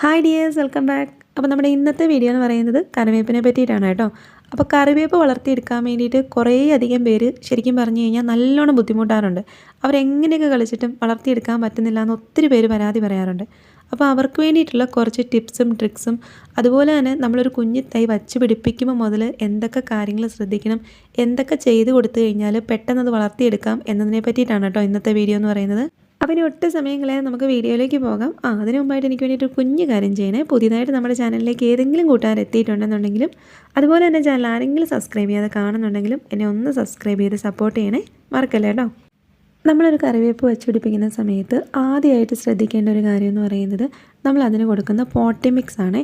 Hi dears welcome back അപ്പോൾ നമ്മുടെ ഇന്നത്തെ വീഡിയോ എന്ന് പറയുന്നത് കറിവേപ്പിനെ പറ്റിയിട്ടാണ് കേട്ടോ. അപ്പോൾ കറിവേപ്പ് വളർത്തിയെടുക്കാൻ വേണ്ടിയിട്ട് കുറേയധികം പേര് ശരിക്കും പറഞ്ഞു കഴിഞ്ഞാൽ നല്ലോണം ബുദ്ധിമുട്ടാറുണ്ട്. അവരെങ്ങനെയൊക്കെ കളിച്ചിട്ടും വളർത്തിയെടുക്കാൻ പറ്റുന്നില്ല എന്ന് ഒത്തിരി പേര് പരാതി പറയാറുണ്ട്. അപ്പോൾ അവർക്ക് വേണ്ടിയിട്ടുള്ള കുറച്ച് ടിപ്സും ട്രിക്സും അതുപോലെ തന്നെ നമ്മളൊരു കുഞ്ഞു തൈ വച്ച് പിടിപ്പിക്കുമ്പോൾ മുതൽ എന്തൊക്കെ കാര്യങ്ങൾ ശ്രദ്ധിക്കണം എന്തൊക്കെ ചെയ്ത് കൊടുത്തു കഴിഞ്ഞാൽ പെട്ടെന്ന് അത് വളർത്തിയെടുക്കാം എന്നതിനെ പറ്റിയിട്ടാണ് കേട്ടോ ഇന്നത്തെ വീഡിയോ എന്ന് പറയുന്നത്. അപ്പോൾ ഇനി ഒട്ടും സമയം നമുക്ക് വീഡിയോയിലേക്ക് പോകാം. ആ അതിന് മുമ്പായിട്ട് എനിക്ക് വേണ്ടിയിട്ട് ഒരു കുഞ്ഞു കാര്യം ചെയ്യണേ. പുതിയതായിട്ട് നമ്മുടെ ചാനലിലേക്ക് ഏതെങ്കിലും കൂട്ടുകാർ എത്തിയിട്ടുണ്ടെന്നുണ്ടെങ്കിലും അതുപോലെ തന്നെ ചാനൽ ആരെങ്കിലും സബ്സ്ക്രൈബ് ചെയ്യാതെ കാണുന്നുണ്ടെങ്കിലും എന്നെ ഒന്ന് സബ്സ്ക്രൈബ് ചെയ്ത് സപ്പോർട്ട് ചെയ്യണേ. മറക്കല്ലേ കേട്ടോ നമ്മളൊരു കറിവേപ്പ് വെച്ചുപിടിപ്പിക്കുന്ന സമയത്ത് ആദ്യമായിട്ട് ശ്രദ്ധിക്കേണ്ട ഒരു കാര്യം എന്ന് പറയുന്നത് നമ്മൾ അതിന് കൊടുക്കുന്ന പോട്ടി മിക്സ് ആണ്.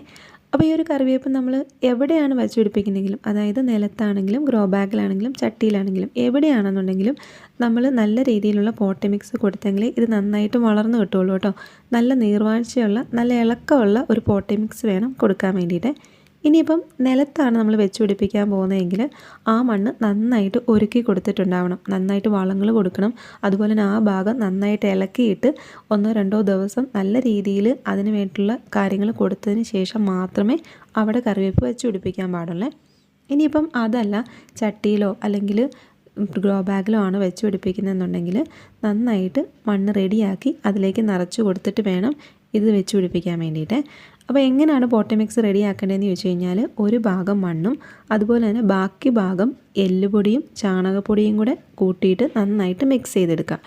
അപ്പോൾ ഈ ഒരു കറിവേപ്പ് നമ്മൾ എവിടെയാണ് വെച്ചുപിടിപ്പിക്കുന്നതെങ്കിലും അതായത് നിലത്താണെങ്കിലും ഗ്രോ ബാഗിലാണെങ്കിലും ചട്ടിയിലാണെങ്കിലും എവിടെയാണെന്നുണ്ടെങ്കിലും നമ്മൾ നല്ല രീതിയിലുള്ള പോട്ടി മിക്സ് കൊടുത്തെങ്കിൽ ഇത് നന്നായിട്ട് വളർന്നു കിട്ടുള്ളൂ കേട്ടോ. നല്ല നീർവാഴ്ചയുള്ള നല്ല ഇളക്കമുള്ള ഒരു പോട്ടി മിക്സ് വേണം കൊടുക്കാൻ വേണ്ടിയിട്ട്. ഇനിയിപ്പം നിലത്താണ് നമ്മൾ വെച്ച് പിടിപ്പിക്കാൻ പോകുന്നതെങ്കിൽ ആ മണ്ണ് നന്നായിട്ട് ഒരുക്കി കൊടുത്തിട്ടുണ്ടാവണം. നന്നായിട്ട് വളങ്ങൾ കൊടുക്കണം. അതുപോലെ തന്നെ ആ ഭാഗം നന്നായിട്ട് ഇളക്കിയിട്ട് ഒന്നോ രണ്ടോ ദിവസം നല്ല രീതിയിൽ അതിന് വേണ്ടിയിട്ടുള്ള കാര്യങ്ങൾ കൊടുത്തതിന് ശേഷം മാത്രമേ അവിടെ കറിവേപ്പ് വെച്ച് പിടിപ്പിക്കാൻ പാടുള്ളേ. ഇനിയിപ്പം അതല്ല ചട്ടിയിലോ അല്ലെങ്കിൽ ഗ്രോ ബാഗിലോ ആണ് വെച്ച് പിടിപ്പിക്കുന്നതെന്നുണ്ടെങ്കിൽ നന്നായിട്ട് മണ്ണ് റെഡിയാക്കി അതിലേക്ക് നിറച്ച് കൊടുത്തിട്ട് വേണം ഇത് വെച്ച് പിടിപ്പിക്കാൻ വേണ്ടിയിട്ട്. അപ്പോൾ എങ്ങനെയാണ് പോട്ടി മിക്സ് റെഡി ആക്കേണ്ടതെന്ന് ചോദിച്ചു കഴിഞ്ഞാൽ ഒരു ഭാഗം മണ്ണും അതുപോലെ തന്നെ ബാക്കി ഭാഗം എല്ലുപൊടിയും ചാണകപ്പൊടിയും കൂടെ കൂട്ടിയിട്ട് നന്നായിട്ട് മിക്സ് ചെയ്തെടുക്കുക.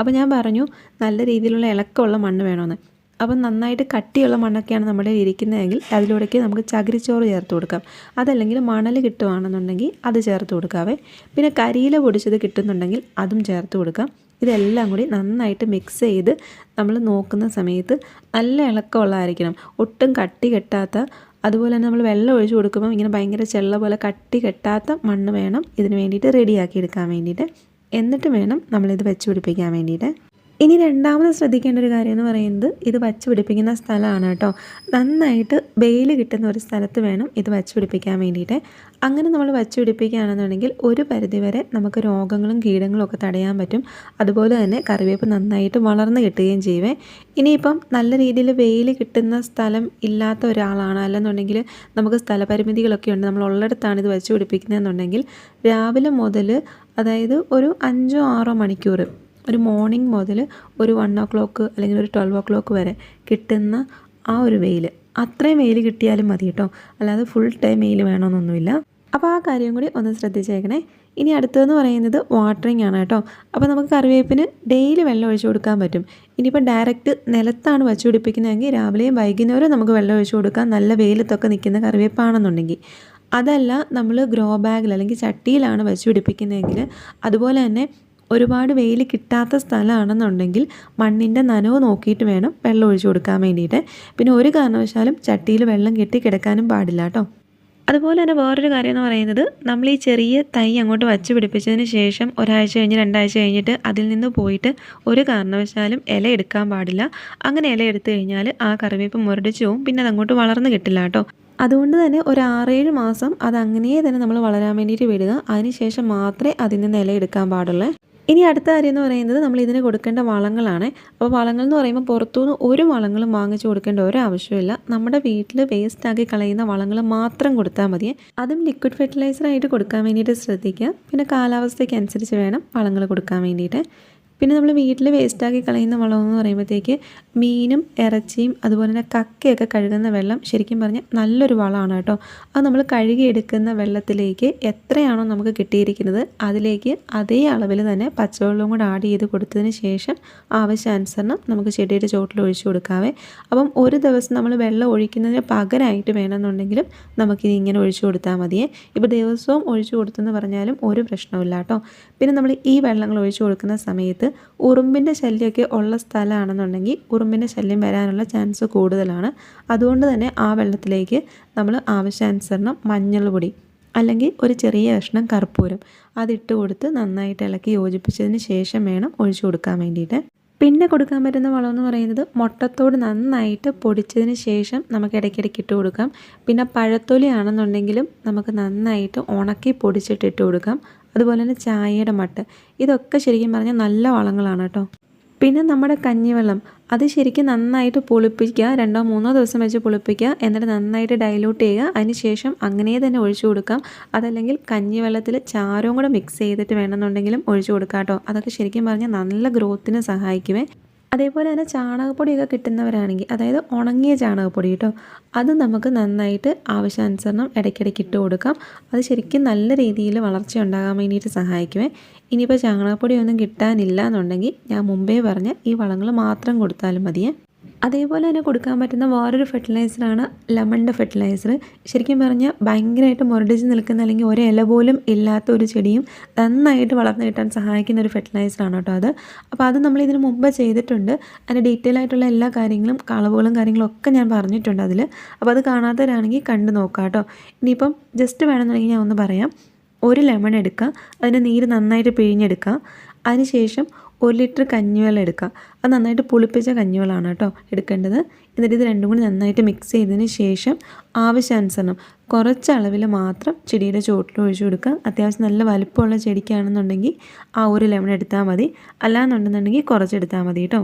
അപ്പോൾ ഞാൻ പറഞ്ഞു നല്ല രീതിയിലുള്ള ഇളക്കമുള്ള മണ്ണ് വേണമെന്ന്. അപ്പം നന്നായിട്ട് കട്ടിയുള്ള മണ്ണൊക്കെയാണ് നമ്മുടെ ഇരിക്കുന്നതെങ്കിൽ അതിലൂടെയൊക്കെ നമുക്ക് ചകിരിച്ചോറ് ചേർത്ത് കൊടുക്കാം. അതല്ലെങ്കിൽ മണൽ കിട്ടുകയാണെന്നുണ്ടെങ്കിൽ അത് ചേർത്ത് കൊടുക്കാവേ. പിന്നെ കരിയില പൊടിച്ചത് കിട്ടുന്നുണ്ടെങ്കിൽ അതും ചേർത്ത് കൊടുക്കാം. ഇതെല്ലാം കൂടി നന്നായിട്ട് മിക്സ് ചെയ്ത് നമ്മൾ നോക്കുന്ന സമയത്ത് നല്ല ഇളക്കമുള്ളതായിരിക്കണം. ഒട്ടും കട്ടി കെട്ടാത്ത അതുപോലെ തന്നെ നമ്മൾ വെള്ളം ഒഴിച്ചു കൊടുക്കുമ്പോൾ ഇങ്ങനെ ഭയങ്കര ചെള്ള പോലെ കട്ടി കെട്ടാത്ത മണ്ണ് വേണം ഇതിന് വേണ്ടിയിട്ട് റെഡിയാക്കി എടുക്കാൻ വേണ്ടിയിട്ട്. എന്നിട്ട് വേണം നമ്മളിത് വെച്ച് പിടിപ്പിക്കാൻ വേണ്ടിയിട്ട്. ഇനി രണ്ടാമത് ശ്രദ്ധിക്കേണ്ട ഒരു കാര്യം എന്ന് പറയുന്നത് ഇത് വച്ച് പിടിപ്പിക്കുന്ന സ്ഥലമാണ് കേട്ടോ. നന്നായിട്ട് വെയിൽ കിട്ടുന്ന ഒരു സ്ഥലത്ത് വേണം ഇത് വച്ച് പിടിപ്പിക്കാൻ വേണ്ടിയിട്ട്. അങ്ങനെ നമ്മൾ വച്ച് പിടിപ്പിക്കുകയാണെന്നുണ്ടെങ്കിൽ ഒരു പരിധിവരെ നമുക്ക് രോഗങ്ങളും കീടങ്ങളും ഒക്കെ തടയാൻ പറ്റും. അതുപോലെ തന്നെ കറിവേപ്പ് നന്നായിട്ട് വളർന്നു കിട്ടുകയും ചെയ്യുവേ ഇനിയിപ്പം നല്ല രീതിയിൽ വെയിൽ കിട്ടുന്ന സ്ഥലം ഇല്ലാത്ത ഒരാളാണ്. അല്ലെന്നുണ്ടെങ്കിൽ നമുക്ക് സ്ഥലപരിമിതികളൊക്കെ ഉണ്ട്. നമ്മൾ ഉള്ളിടത്താണ് ഇത് വച്ച് പിടിപ്പിക്കുന്നതെന്നുണ്ടെങ്കിൽ രാവിലെ മുതൽ അതായത് ഒരു അഞ്ചോ ആറോ മണിക്കൂർ ഒരു മോർണിംഗ് മുതൽ ഒരു വൺ ഓ ക്ലോക്ക് അല്ലെങ്കിൽ ഒരു ട്വൽവ് ഓ ക്ലോക്ക് വരെ കിട്ടുന്ന ആ ഒരു വെയിൽ. അത്രയും വെയിൽ കിട്ടിയാലും മതി കേട്ടോ അല്ലാതെ ഫുൾ ടൈം വെയിൽ വേണമെന്നൊന്നുമില്ല അപ്പോൾ ആ കാര്യം കൂടി ഒന്ന് ശ്രദ്ധിച്ചേക്കണേ. ഇനി അടുത്തതെന്ന് പറയുന്നത് വാട്ടറിങ് ആണ് കേട്ടോ അപ്പോൾ നമുക്ക് കറിവേപ്പിന് ഡെയിലി വെള്ളം ഒഴിച്ചു കൊടുക്കാൻ പറ്റും. ഇനിയിപ്പോൾ ഡയറക്റ്റ് നിലത്താണ് വച്ചു പിടിപ്പിക്കുന്നതെങ്കിൽ രാവിലെയും വൈകുന്നേരവും നമുക്ക് വെള്ളം ഒഴിച്ചു കൊടുക്കാം നല്ല വെയിലത്തൊക്കെ നിൽക്കുന്ന കറിവേപ്പാണെന്നുണ്ടെങ്കിൽ. അതല്ല നമ്മൾ ഗ്രോ ബാഗിൽ അല്ലെങ്കിൽ ചട്ടിയിലാണ് വെച്ച് പിടിപ്പിക്കുന്നതെങ്കിൽ അതുപോലെ തന്നെ ഒരുപാട് വെയിൽ കിട്ടാത്ത സ്ഥലമാണെന്നുണ്ടെങ്കിൽ മണ്ണിന്റെ നനവ് നോക്കിയിട്ട് വേണം വെള്ളം ഒഴിച്ചു കൊടുക്കാൻ വേണ്ടിയിട്ട്. പിന്നെ ഒരു കാരണവശാലും ചട്ടിയിൽ വെള്ളം കെട്ടി കിടക്കാനും പാടില്ല കേട്ടോ. അതുപോലെ തന്നെ വേറൊരു കാര്യം എന്ന് പറയുന്നത് നമ്മൾ ഈ ചെറിയ തൈ അങ്ങോട്ട് വച്ച് പിടിപ്പിച്ചതിന് ശേഷം ഒരാഴ്ച കഴിഞ്ഞ് രണ്ടാഴ്ച കഴിഞ്ഞിട്ട് അതിൽ നിന്ന് പോയിട്ട് ഒരു കാരണവശാലും ഇല എടുക്കാൻ പാടില്ല. അങ്ങനെ ഇല എടുത്തു കഴിഞ്ഞാൽ ആ കറിവേപ്പ് മുരടിച്ചു പോവും പിന്നെ അത് അങ്ങോട്ട് വളർന്ന് കിട്ടില്ല കേട്ടോ. അതുകൊണ്ട് തന്നെ ഒരു ആറേഴ് മാസം അത് അങ്ങനെ തന്നെ നമ്മൾ വളരാൻ വേണ്ടിയിട്ട് വിടുക. അതിനുശേഷം മാത്രമേ അതിൽ നിന്ന് ഇല എടുക്കാൻ പാടുള്ളൂ. ഇനി അടുത്ത കാര്യം എന്ന് പറയുന്നത് നമ്മൾ ഇതിന് കൊടുക്കേണ്ട വളങ്ങളാണ്. അപ്പോൾ വളങ്ങൾ എന്ന് പറയുമ്പോൾ പുറത്തുനിന്ന് ഒരു വളങ്ങളും വാങ്ങിച്ചു കൊടുക്കേണ്ട ഒരു ആവശ്യമില്ല. നമ്മുടെ വീട്ടിൽ വേസ്റ്റ് ആക്കി കളയുന്ന വളങ്ങൾ മാത്രം കൊടുത്താൽ മതി. അതും ലിക്വിഡ് ഫെർട്ടിലൈസർ ആയിട്ട് കൊടുക്കാൻ വേണ്ടിയിട്ട് ശ്രദ്ധിക്കുക. പിന്നെ കാലാവസ്ഥയ്ക്ക് അനുസരിച്ച് വേണം വളങ്ങൾ കൊടുക്കാൻ വേണ്ടിയിട്ട്. പിന്നെ നമ്മൾ വീട്ടിൽ വേസ്റ്റാക്കി കളയുന്ന വളമെന്ന് പറയുമ്പോഴത്തേക്ക് മീനും ഇറച്ചിയും അതുപോലെ തന്നെ കക്കയൊക്കെ കഴുകുന്ന വെള്ളം ശരിക്കും പറഞ്ഞാൽ നല്ലൊരു വളമാണ് കേട്ടോ. അത് നമ്മൾ കഴുകിയെടുക്കുന്ന വെള്ളത്തിലേക്ക് എത്രയാണോ നമുക്ക് കിട്ടിയിരിക്കുന്നത് അതിലേക്ക് അതേ അളവിൽ തന്നെ പച്ചവെള്ളവും കൂടെ ആഡ് ചെയ്ത് കൊടുത്തതിന് ശേഷം ആവശ്യാനുസരണം നമുക്ക് ചെടിയുടെ ചോട്ടിൽ ഒഴിച്ചു കൊടുക്കാവേ. അപ്പം ഒരു ദിവസം നമ്മൾ വെള്ളം ഒഴിക്കുന്നതിന് പകരമായിട്ട് വേണമെന്നുണ്ടെങ്കിലും നമുക്കിത് ഇങ്ങനെ ഒഴിച്ചു കൊടുത്താൽ മതിയേ. ഇപ്പോൾ ദിവസവും ഒഴിച്ചു കൊടുത്തെന്ന് പറഞ്ഞാലും ഒരു പ്രശ്നമില്ല കേട്ടോ. പിന്നെ നമ്മൾ ഈ വെള്ളങ്ങൾ ഒഴിച്ചു കൊടുക്കുന്ന സമയത്ത് ഉറുമ്പിന്റെ ശല്യമൊക്കെ ഉള്ള സ്ഥലമാണെന്നുണ്ടെങ്കിൽ ഉറുമ്പിന്റെ ശല്യം വരാനുള്ള ചാൻസ് കൂടുതലാണ്. അതുകൊണ്ട് തന്നെ ആ വെള്ളത്തിലേക്ക് നമ്മൾ ആവശ്യാനുസരണം മഞ്ഞൾ പൊടി അല്ലെങ്കിൽ ഒരു ചെറിയ കഷ്ണം കർപ്പൂരം അതിട്ട് കൊടുത്ത് നന്നായിട്ട് ഇളക്കി യോജിപ്പിച്ചതിന് ശേഷം വേണം ഒഴിച്ചു കൊടുക്കാൻ വേണ്ടിയിട്ട്. പിന്നെ കൊടുക്കാൻ പറ്റുന്ന വളം എന്ന് പറയുന്നത് മുട്ടത്തോട് നന്നായിട്ട് പൊടിച്ചതിന് ശേഷം നമുക്ക് ഇടയ്ക്കിടയ്ക്ക് ഇട്ട് കൊടുക്കാം. പിന്നെ പഴത്തൊലി ആണെന്നുണ്ടെങ്കിലും നമുക്ക് നന്നായിട്ട് ഉണക്കി പൊടിച്ചിട്ട് ഇട്ട് കൊടുക്കാം. അതുപോലെ തന്നെ ചായയുടെ മട്ട്. ഇതൊക്കെ ശരിക്കും പറഞ്ഞാൽ നല്ല വളങ്ങളാണ് കേട്ടോ. പിന്നെ നമ്മുടെ കഞ്ഞിവെള്ളം. അത് ശരിക്കും നന്നായിട്ട് പുളിപ്പിക്കുക രണ്ടോ മൂന്നോ ദിവസം വെച്ച് പുളിപ്പിക്കുക എന്നിട്ട് നന്നായിട്ട് ഡൈലൂട്ട് ചെയ്യുക. അതിനുശേഷം അങ്ങനെ തന്നെ ഒഴിച്ചു കൊടുക്കാം. അതല്ലെങ്കിൽ കഞ്ഞിവെള്ളത്തിൽ ചാരവും കൂടെ മിക്സ് ചെയ്തിട്ട് വേണമെന്നുണ്ടെങ്കിലും ഒഴിച്ചു കൊടുക്കാം കേട്ടോ അതൊക്കെ ശരിക്കും പറഞ്ഞാൽ നല്ല ഗ്രോത്തിന് സഹായിക്കുമേ അതേപോലെ തന്നെ ചാണകപ്പൊടിയൊക്കെ കിട്ടുന്നവരാണെങ്കിൽ അതായത് ഉണങ്ങിയ ചാണകപ്പൊടി കേട്ടോ അത് നമുക്ക് നന്നായിട്ട് ആവശ്യാനുസരണം ഇടയ്ക്കിടയ്ക്ക് ഇട്ട് കൊടുക്കാം. അത് ശരിക്കും നല്ല രീതിയിൽ വളർച്ച ഉണ്ടാകാൻ വേണ്ടിയിട്ട് സഹായിക്കുമേ ഇനിയിപ്പോൾ ചാണകപ്പൊടി ഒന്നും കിട്ടാനില്ല എന്നുണ്ടെങ്കിൽ ഞാൻ മുമ്പേ പറഞ്ഞ ഈ വളങ്ങൾ മാത്രം കൊടുത്താലും മതിയേ. അതേപോലെ തന്നെ കൊടുക്കാൻ പറ്റുന്ന വേറൊരു ഫെർട്ടിലൈസറാണ് ലെമണിന്റെ ഫെർട്ടിലൈസർ. ശരിക്കും പറഞ്ഞാൽ ഭയങ്കരമായിട്ട് മുരടിച്ച് നിൽക്കുന്ന അല്ലെങ്കിൽ ഒരേ ഇല പോലും ഇല്ലാത്ത ഒരു ചെടിയും നന്നായിട്ട് വളർന്നു കിട്ടാൻ സഹായിക്കുന്ന ഒരു ഫെർട്ടിലൈസറാണ് കേട്ടോ അത്. അപ്പോൾ അത് നമ്മൾ ഇതിന് മുമ്പ് ചെയ്തിട്ടുണ്ട്. അതിന്റെ ഡീറ്റെയിൽ ആയിട്ടുള്ള എല്ലാ കാര്യങ്ങളും കളവുകളും കാര്യങ്ങളും ഒക്കെ ഞാൻ പറഞ്ഞിട്ടുണ്ട് അതിൽ. അപ്പോൾ അത് കാണാത്തവരാണെങ്കിൽ കണ്ടു നോക്കാം കേട്ടോ. ഇനിയിപ്പം ജസ്റ്റ് വേണമെന്നുണ്ടെങ്കിൽ ഞാൻ ഒന്ന് പറയാം. ഒരു ലെമൺ എടുക്കുക. അതിന്റെ നീര് നന്നായിട്ട് പിഴിഞ്ഞെടുക്കുക. അതിനുശേഷം ഒരു ലിറ്റർ കഞ്ഞിവെള്ളം എടുക്കുക അത് നന്നായിട്ട് പുളിപ്പിച്ച കഞ്ഞിവെള്ളമാണ് കേട്ടോ എടുക്കേണ്ടത്. എന്നിട്ട് ഇത് രണ്ടും കൂടി നന്നായിട്ട് മിക്സ് ചെയ്തതിന് ശേഷം ആവശ്യാനുസരണം കുറച്ച് അളവിൽ മാത്രം ചെടിയുടെ ചുവട്ടിൽ ഒഴിച്ചു കൊടുക്കുക. അത്യാവശ്യം നല്ല വലുപ്പമുള്ള ചെടിക്കാണെന്നുണ്ടെങ്കിൽ ആ ഒരു ലെമൺ എടുത്താൽ മതി. അല്ലാന്നുണ്ടെന്നുണ്ടെങ്കിൽ കുറച്ചെടുത്താൽ മതി കേട്ടോ.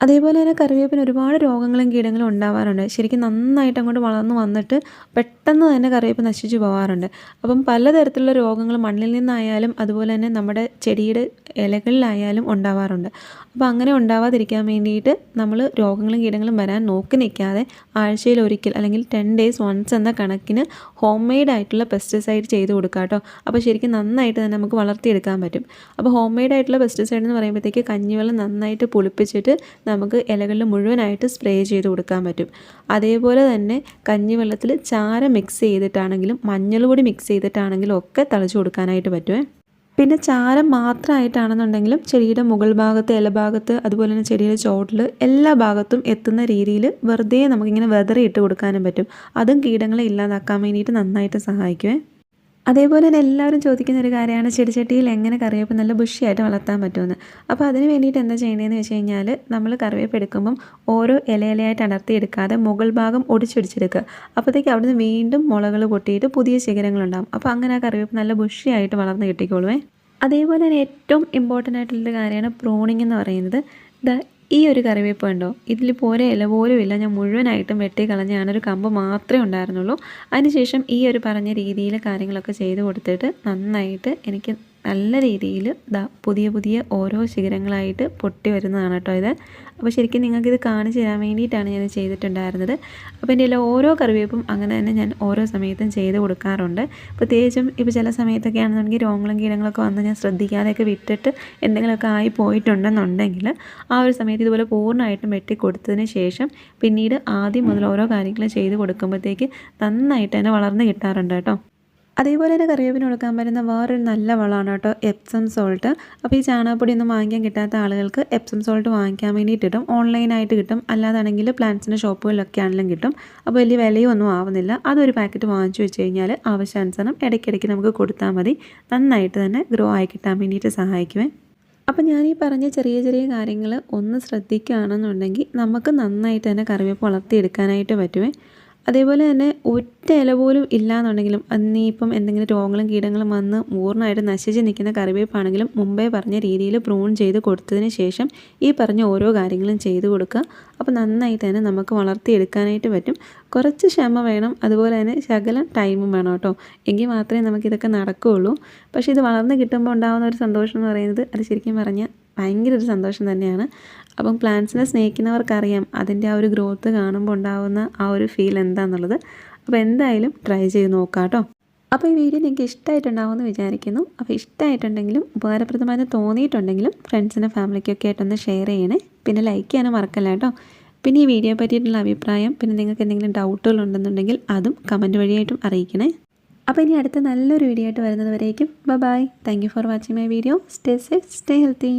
അതേപോലെ തന്നെ കറിവേപ്പിന് ഒരുപാട് രോഗങ്ങളും കീടങ്ങളും ഉണ്ടാവാറുണ്ട്. ശരിക്കും നന്നായിട്ട് അങ്ങോട്ട് വളർന്നു വന്നിട്ട് പെട്ടെന്ന് തന്നെ കറിവേപ്പ് നശിച്ചു പോകാറുണ്ട് അപ്പം പലതരത്തിലുള്ള രോഗങ്ങൾ മണ്ണിൽ നിന്നായാലും അതുപോലെ തന്നെ നമ്മുടെ ചെടിയുടെ ഇലകളിലായാലും ഉണ്ടാവാറുണ്ട്. അപ്പോൾ അങ്ങനെ ഉണ്ടാവാതിരിക്കാൻ വേണ്ടിയിട്ട് നമ്മൾ രോഗങ്ങളും കീടങ്ങളും വരാൻ നോക്കി നിൽക്കാതെ ആഴ്ചയിൽ ഒരിക്കൽ അല്ലെങ്കിൽ ടെൻ ഡേയ്സ് വൺസ് എന്ന കണക്കിന് ഹോം മെയ്ഡ് ആയിട്ടുള്ള പെസ്റ്റിസൈഡ് ചെയ്ത് കൊടുക്കുക കേട്ടോ. അപ്പോൾ ശരിക്കും നന്നായിട്ട് തന്നെ നമുക്ക് വളർത്തിയെടുക്കാൻ പറ്റും. അപ്പോൾ ഹോം മെയ്ഡ് ആയിട്ടുള്ള പെസ്റ്റിസൈഡ് എന്ന് പറയുമ്പോഴത്തേക്ക് കഞ്ഞിവെള്ളം നന്നായിട്ട് പുളിപ്പിച്ചിട്ട് നമുക്ക് ഇലകളിൽ മുഴുവനായിട്ട് സ്പ്രേ ചെയ്ത് കൊടുക്കാൻ പറ്റും. അതേപോലെ തന്നെ കഞ്ഞിവെള്ളത്തിൽ ചാര മിക്സ് ചെയ്തിട്ടാണെങ്കിലും മഞ്ഞൾ പൊടി മിക്സ് ചെയ്തിട്ടാണെങ്കിലും ഒക്കെ തളിച്ചു കൊടുക്കാനായിട്ട് പറ്റുമേ പിന്നെ ചാരം മാത്രമായിട്ടാണെന്നുണ്ടെങ്കിലും ചെടിയുടെ മുകൾ ഭാഗത്ത് ഇലഭാഗത്ത് അതുപോലെ തന്നെ ചെടിയുടെ ചോട്ടിൽ എല്ലാ ഭാഗത്തും എത്തുന്ന രീതിയിൽ വെറുതെ നമുക്കിങ്ങനെ വെതറി ഇട്ട് കൊടുക്കാനും പറ്റും. അതും കീടങ്ങളെ ഇല്ലാതാക്കാൻ വേണ്ടിയിട്ട് നന്നായിട്ട് സഹായിക്കുമേ അതേപോലെ തന്നെ എല്ലാവരും ചോദിക്കുന്ന ഒരു കാര്യമാണ് ചെടിച്ചട്ടിയിൽ എങ്ങനെ കറിവേപ്പ് നല്ല ബുഷിയായിട്ട് വളർത്താൻ പറ്റുമെന്ന്. അപ്പോൾ അതിന് വേണ്ടിയിട്ട് എന്താ ചെയ്യേണ്ടതെന്ന് വെച്ച് കഴിഞ്ഞാൽ നമ്മൾ കറിവേപ്പ് എടുക്കുമ്പം ഓരോ ഇലയിലയായിട്ട് അടർത്തിയെടുക്കാതെ മുകൾ ഭാഗം ഒടിച്ചൊടിച്ചെടുക്കുക. അപ്പോഴത്തേക്ക് അവിടുന്ന് വീണ്ടും മുളകൾ പൊട്ടിയിട്ട് പുതിയ ശിഖരങ്ങളുണ്ടാകും അപ്പോൾ അങ്ങനെ ആ കറിവേപ്പ് നല്ല ബുഷിയായിട്ട് വളർന്ന് കിട്ടിക്കോളുവേ. അതേപോലെ തന്നെ ഏറ്റവും ഇമ്പോർട്ടന്റ് ആയിട്ടുള്ളൊരു കാര്യമാണ് പ്രോണിങ് എന്ന് പറയുന്നത്. ദ ഈ ഒരു കറിവേപ്പ് കണ്ടോ ഇതിലിപ്പോൾ ഒരു ഇല പോലും ഇല്ല. ഞാൻ മുഴുവനായിട്ടും വെട്ടി കളഞ്ഞ ഞാനൊരു കമ്പ് മാത്രമേ ഉണ്ടായിരുന്നുള്ളൂ. അതിനുശേഷം ഈ ഒരു പറഞ്ഞ രീതിയിൽ കാര്യങ്ങളൊക്കെ ചെയ്ത് കൊടുത്തിട്ട് നന്നായിട്ട് എനിക്ക് നല്ല രീതിയിൽ ദാ പുതിയ പുതിയ ഓരോ ശിഖരങ്ങളായിട്ട് പൊട്ടി വരുന്നതാണ് കേട്ടോ ഇത്. അപ്പോൾ ശരിക്കും നിങ്ങൾക്കിത് കാണിച്ചു തരാൻ വേണ്ടിയിട്ടാണ് ഞാൻ ചെയ്തിട്ടുണ്ടായിരുന്നത്. അപ്പോൾ എന്റെ എല്ലാ ഓരോ കറിവേപ്പും അങ്ങനെ തന്നെ ഞാൻ ഓരോ സമയത്തും ചെയ്ത് കൊടുക്കാറുണ്ട്. പ്രത്യേകിച്ചും ഇപ്പോൾ ചില സമയത്തൊക്കെ ആണെന്നുണ്ടെങ്കിൽ രോഗങ്ങളും കീടങ്ങളൊക്കെ വന്ന് ഞാൻ ശ്രദ്ധിക്കാതെയൊക്കെ വിട്ടിട്ട് എന്തെങ്കിലുമൊക്കെ ആയി പോയിട്ടുണ്ടെന്നുണ്ടെങ്കിൽ ആ ഒരു സമയത്ത് ഇതുപോലെ പൂർണമായിട്ടും വെട്ടി കൊടുത്തതിന് ശേഷം പിന്നീട് ആദ്യം മുതൽ ഓരോ കാര്യങ്ങളും ചെയ്ത് കൊടുക്കുമ്പോഴത്തേക്ക് നന്നായിട്ട് തന്നെ വളർന്ന് കിട്ടാറുണ്ട് കേട്ടോ. അതേപോലെ തന്നെ കറിവേപ്പിന് കൊടുക്കാൻ പറ്റുന്ന വേറൊരു നല്ല വളമാണ് കേട്ടോ എപ്സം സോൾട്ട് അപ്പോൾ ഈ ചാണകപ്പൊടി ഒന്നും വാങ്ങിക്കാൻ കിട്ടാത്ത ആളുകൾക്ക് എപ്സം സോൾട്ട് വാങ്ങിക്കാൻ വേണ്ടിയിട്ട് കിട്ടും. ഓൺലൈനായിട്ട് കിട്ടും. അല്ലാതാണെങ്കിൽ പ്ലാന്റ്സിന്റെ ഷോപ്പുകളിലൊക്കെ ആണെങ്കിലും കിട്ടും. അപ്പോൾ വലിയ വിലയും ഒന്നും ആവുന്നില്ല. അതൊരു പാക്കറ്റ് വാങ്ങിച്ചു വെച്ച് കഴിഞ്ഞാൽ ആവശ്യാനുസരണം ഇടയ്ക്കിടയ്ക്ക് നമുക്ക് കൊടുത്താൽ മതി. നന്നായിട്ട് തന്നെ ഗ്രോ ആയി കിട്ടാൻ വേണ്ടിയിട്ട് സഹായിക്കുമേ അപ്പം ഞാൻ ഈ പറഞ്ഞ ചെറിയ ചെറിയ കാര്യങ്ങൾ ഒന്ന് ശ്രദ്ധിക്കുകയാണെന്നുണ്ടെങ്കിൽ നമുക്ക് നന്നായിട്ട് തന്നെ കറിവേപ്പ് വളർത്തിയെടുക്കാനായിട്ട് പറ്റുമേ അതേപോലെ തന്നെ ഒറ്റ ഇല പോലും ഇല്ലാന്നുണ്ടെങ്കിലും ഇപ്പം എന്തെങ്കിലും രോഗങ്ങളും കീടങ്ങളും വന്ന് പൂർണമായിട്ട് നശിച്ച് നിൽക്കുന്ന കറിവേപ്പാണെങ്കിലും മുമ്പേ പറഞ്ഞ രീതിയിൽ പ്രൂൺ ചെയ്ത് കൊടുത്തതിന് ശേഷം ഈ പറഞ്ഞ ഓരോ കാര്യങ്ങളും ചെയ്ത് കൊടുക്കുക. അപ്പോൾ നന്നായിട്ട് തന്നെ നമുക്ക് വളർത്തിയെടുക്കാനായിട്ട് പറ്റും. കുറച്ച് ക്ഷമ വേണം. അതുപോലെ തന്നെ ശകലം ടൈമും വേണം കേട്ടോ. എങ്കിൽ മാത്രമേ നമുക്കിതൊക്കെ നടക്കുകയുള്ളൂ. പക്ഷേ ഇത് വളർന്ന് കിട്ടുമ്പോൾ ഉണ്ടാകുന്ന ഒരു സന്തോഷം എന്ന് പറയുന്നത് അത് ശരിക്കും പറഞ്ഞാൽ ഭയങ്കര ഒരു സന്തോഷം തന്നെയാണ്. അപ്പം പ്ലാന്റ്സിനെ സ്നേഹിക്കുന്നവർക്കറിയാം അതിന്റെ ആ ഒരു ഗ്രോത്ത് കാണുമ്പോൾ ഉണ്ടാകുന്ന ആ ഒരു ഫീൽ എന്താണെന്നുള്ളത് അപ്പോൾ എന്തായാലും ട്രൈ ചെയ്ത് നോക്കാം കേട്ടോ അപ്പോൾ ഈ വീഡിയോ നിങ്ങൾക്ക് ഇഷ്ടമായിട്ടുണ്ടാവുമെന്ന് വിചാരിക്കുന്നു. അപ്പോൾ ഇഷ്ടമായിട്ടുണ്ടെങ്കിലും ഉപകാരപ്രദമായി തോന്നിയിട്ടുണ്ടെങ്കിലും ഫ്രണ്ട്സിനും ഫാമിലിക്കൊക്കെ ആയിട്ടൊന്ന് ഷെയർ ചെയ്യണേ. പിന്നെ ലൈക്ക് ചെയ്യാനും മറക്കല്ല കേട്ടോ പിന്നെ ഈ വീഡിയോ പറ്റിയിട്ടുള്ള അഭിപ്രായം പിന്നെ നിങ്ങൾക്ക് എന്തെങ്കിലും ഡൗട്ടുകൾ ഉണ്ടെന്നുണ്ടെങ്കിൽ അതും കമന്റ് വഴിയായിട്ടും അറിയിക്കണേ. അപ്പോൾ ഇനി അടുത്ത നല്ലൊരു വീഡിയോ ആയിട്ട് വരുന്നത് വരേക്കും. Bye thank you for watching my video stay safe stay healthy